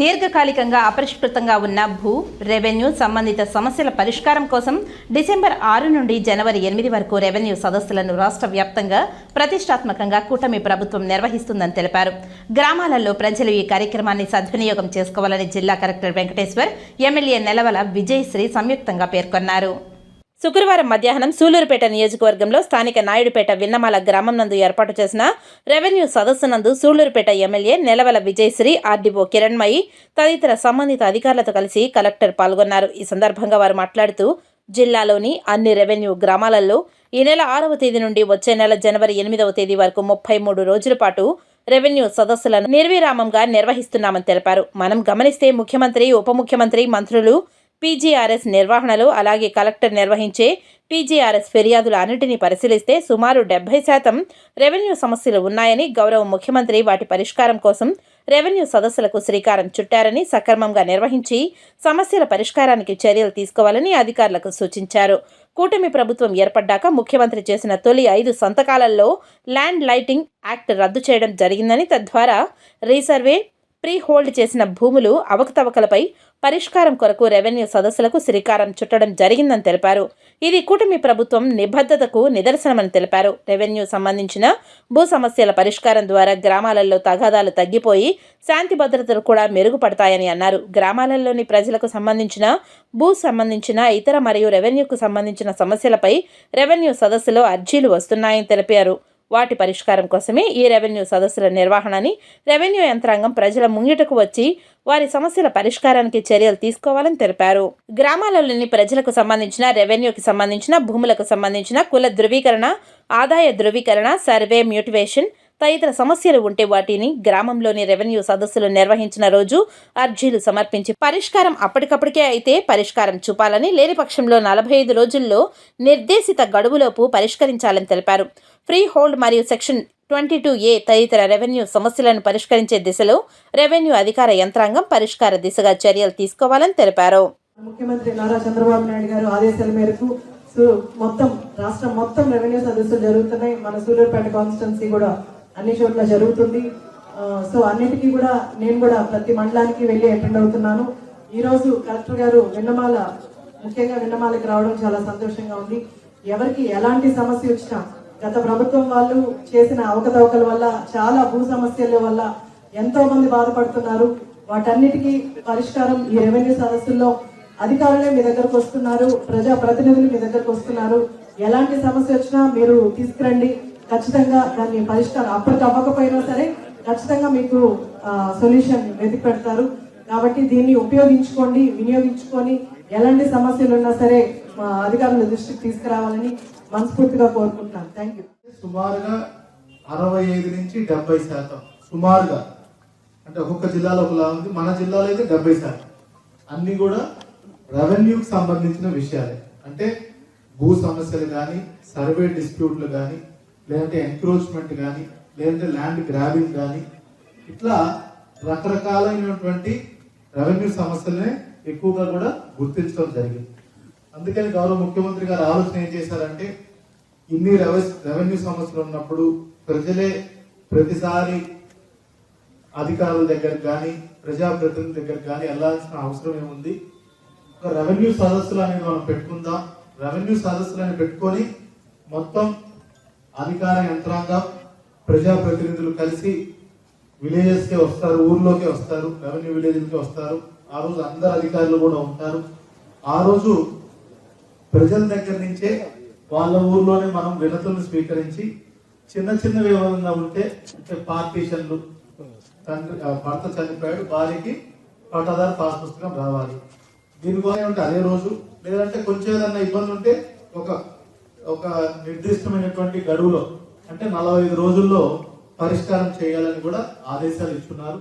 దీర్ఘకాలికంగా అపరిష్కృతంగా ఉన్న భూ రెవెన్యూ సంబంధిత సమస్యల పరిష్కారం కోసం డిసెంబర్ ఆరు నుండి జనవరి ఎనిమిది వరకు రెవెన్యూ సదస్సులను రాష్ట్ర వ్యాప్తంగా ప్రతిష్టాత్మకంగా కూటమి ప్రభుత్వం నిర్వహిస్తుందని తెలిపారు. గ్రామాలలో ప్రజలు ఈ కార్యక్రమాన్ని సద్వినియోగం చేసుకోవాలని జిల్లా కలెక్టర్ వెంకటేశ్వర్ ఎమ్మెల్యే నెలవల విజయశ్రీ సంయుక్తంగా పేర్కొన్నారు. శుక్రవారం మధ్యాహ్నం సూలూరుపేట నియోజకవర్గంలో స్థానిక నాయుడుపేట విన్నమాల గ్రామం నందు ఏర్పాటు చేసిన రెవెన్యూ సదస్సు నందు సూలూరుపేట ఎమ్మెల్యే నెలవల విజయశ్రీ ఆర్డీఓ కిరణ్మయి తదితర సంబంధిత అధికారులతో కలిసి కలెక్టర్ పాల్గొన్నారు. ఈ సందర్భంగా వారు మాట్లాడుతూ జిల్లాలోని అన్ని రెవెన్యూ గ్రామాలలో ఈ నెల ఆరవ తేదీ నుండి వచ్చే నెల జనవరి ఎనిమిదవ తేదీ వరకు ముప్పై మూడు రోజుల పాటు రెవెన్యూ సదస్సులను నిర్విరామంగా నిర్వహిస్తున్నామని తెలిపారు. మనం గమనిస్తే ముఖ్యమంత్రి ఉప ముఖ్యమంత్రి మంత్రులు పీజీఆర్ఎస్ నిర్వహణలో అలాగే కలెక్టర్ నిర్వహించే పీజీఆర్ఎస్ ఫిర్యాదులు అన్నింటినీ పరిశీలిస్తే సుమారు డెబ్బై శాతం రెవెన్యూ సమస్యలు ఉన్నాయని గౌరవ ముఖ్యమంత్రి వాటి పరిష్కారం కోసం రెవెన్యూ సదస్సులకు శ్రీకారం చుట్టారని సక్రమంగా నిర్వహించి సమస్యల పరిష్కారానికి చర్యలు తీసుకోవాలని అధికారులకు సూచించారు. కూటమి ప్రభుత్వం ఏర్పడ్డాక ముఖ్యమంత్రి చేసిన తొలి ఐదు సంతకాలలో ల్యాండ్ లైటింగ్ యాక్ట్ రద్దు చేయడం జరిగిందని తద్వారా రీసర్వే ప్రీ హోల్డ్ చేసిన భూములు అవకతవకలపై పరిష్కారం కొరకు రెవెన్యూ సదస్సులకు శ్రీకారం చుట్టడం జరిగిందని తెలిపారు. ఇది కూటమి ప్రభుత్వం నిబద్ధతకు నిదర్శనమని తెలిపారు. రెవెన్యూ సంబంధించిన భూ సమస్యల పరిష్కారం ద్వారా గ్రామాలలో తగాదాలు తగ్గిపోయి శాంతి భద్రతలు కూడా మెరుగుపడతాయని అన్నారు. గ్రామాలలోని ప్రజలకు సంబంధించిన భూ సంబంధించిన ఇతర మరియు రెవెన్యూకు సంబంధించిన సమస్యలపై రెవెన్యూ సదస్సులో అర్జీలు వస్తున్నాయని తెలిపారు. వాటి పరిష్కారం కోసమే ఈ రెవెన్యూ సదస్సుల నిర్వహణని రెవెన్యూ యంత్రాంగం ప్రజల ముంగిటకు వచ్చి వారి సమస్యల పరిష్కారానికి చర్యలు తీసుకోవాలని తెలిపారు. గ్రామాలలోని ప్రజలకు సంబంధించిన రెవెన్యూకి సంబంధించిన భూములకు సంబంధించిన కుల ధృవీకరణ ఆదాయ ధృవీకరణ సర్వే మ్యూటివేషన్ తదితర సమస్యలు ఉంటే వాటిని గ్రామంలోని రెవెన్యూ సదస్సులు నిర్వహించిన రోజు అర్జీలు సమర్పించి పరిష్కారం అప్పటికప్పటికే అయితే పరిష్కారం చూపాలని లేని పక్షంలో నలభై ఐదు రోజుల్లో నిర్దేశిత గడువులోపు పరిష్కరించాలని తెలిపారు. ఫ్రీ హోల్డ్ మరియు సెక్షన్ ట్వంటీ టూ ఏ తదితర రెవెన్యూ సమస్యలను పరిష్కరించే దిశలో రెవెన్యూ అధికార యంత్రాంగం పరిష్కార దిశగా చర్యలు తీసుకోవాలని తెలిపారు. ముఖ్యమంత్రి నారా చంద్రబాబు నాయుడు గారు ఆదేశాల మేరకు మొత్తం రాష్ట్రం మొత్తం రెవెన్యూ సదస్సులు జరుగుతున్నాయి. మన సూలూరుపేట కాన్స్టిట్యున్సీ కూడా అన్ని చోట్ల జరుగుతుంది. సో అన్నిటికీ కూడా నేను కూడా ప్రతి మండలానికి వెళ్ళి అటెండ్ అవుతున్నాను. ఈరోజు కలెక్టర్ గారు విన్నమాల ముఖ్యంగా విన్నమాలకి రావడం చాలా సంతోషంగా ఉంది. ఎవరికి ఎలాంటి సమస్య వచ్చినా గత ప్రభుత్వం వాళ్ళు చేసిన అవకతవకల వల్ల చాలా భూ సమస్యల వల్ల ఎంతో మంది బాధపడుతున్నారు. వాటన్నిటికీ పరిష్కారం ఈ రెవెన్యూ సదస్సుల్లో అధికారులే మీ దగ్గరకు వస్తున్నారు. ప్రజా ప్రతినిధులు మీ దగ్గరకు వస్తున్నారు. ఎలాంటి సమస్య వచ్చినా మీరు తీసుకురండి. ఖచ్చితంగా దాన్ని పరిష్కారం అప్పటికి అవ్వకపోయినా సరే ఖచ్చితంగా మీకు సొల్యూషన్ వెతికి పెడతారు. కాబట్టి దీన్ని ఉపయోగించుకోండి వినియోగించుకొని ఎలాంటి సమస్యలు ఉన్నా సరే మా అధికారుల దృష్టికి తీసుకురావాలని మనస్ఫూర్తిగా కోరుకుంటున్నాను. థ్యాంక్ యూ సుమారుగా అరవై ఐదు నుంచి డెబ్బై శాతం. సుమారుగా. అంటే ఒక్కొక్క జిల్లాలో ఒకలా ఉంది. మన జిల్లాలో అయితే డెబ్బై శాతం. అన్ని కూడా రెవెన్యూకి సంబంధించిన విషయాలే. అంటే భూ సమస్యలు కానీ సర్వే డిస్ప్యూట్లు కానీ లేదంటే ఎంక్రోచ్మెంట్ కానీ లేదంటే ల్యాండ్ గ్రాబింగ్ కానీ ఇట్లా రకరకాలైనటువంటి రెవెన్యూ సమస్యలనే ఎక్కువగా కూడా గుర్తించడం జరిగింది. అందుకని గౌరవ ముఖ్యమంత్రి గారు ఆలోచన ఏం చేశారంటే ఇన్ని రెవె- రెవెన్యూ సమస్యలు ఉన్నప్పుడు ప్రజలే ప్రతిసారి అధికారుల దగ్గర కానీ ప్రజాప్రతినిధుల దగ్గర కానీ వెళ్ళాల్సిన అవసరం ఏముంది? ఒక రెవెన్యూ సదస్సులు అనేది మనం పెట్టుకుందాం. రెవెన్యూ సదస్సులను పెట్టుకొని మొత్తం అధికార యంత్రాంగం ప్రజాప్రతినిధులు కలిసి విలేజెస్కే వస్తారు ఊర్లోకే వస్తారు రెవెన్యూ విలేజ్లకి వస్తారు. ఆ రోజు అందరు అధికారులు కూడా ఉంటారు. ఆ రోజు ప్రజల దగ్గర నుంచే వాళ్ళ ఊర్లోనే మనం వినతులను స్వీకరించి చిన్న చిన్న ఏమైనా ఉంటే అంటే పార్టీషన్లు తండ్రి భర్త చనిపోయాడు భార్యకి పట్టాదారు పాస్ పుస్తకం రావాలి. దీనికోసం ఉంటే అదే రోజు లేదంటే కొంచెం ఏదన్నా ఇబ్బంది ఉంటే ఒక నిర్దిష్టమైనటువంటి గడువులో అంటే నలభై ఐదు రోజుల్లో పరిష్కారం చేయాలని కూడా ఆదేశాలు ఇస్తున్నారు.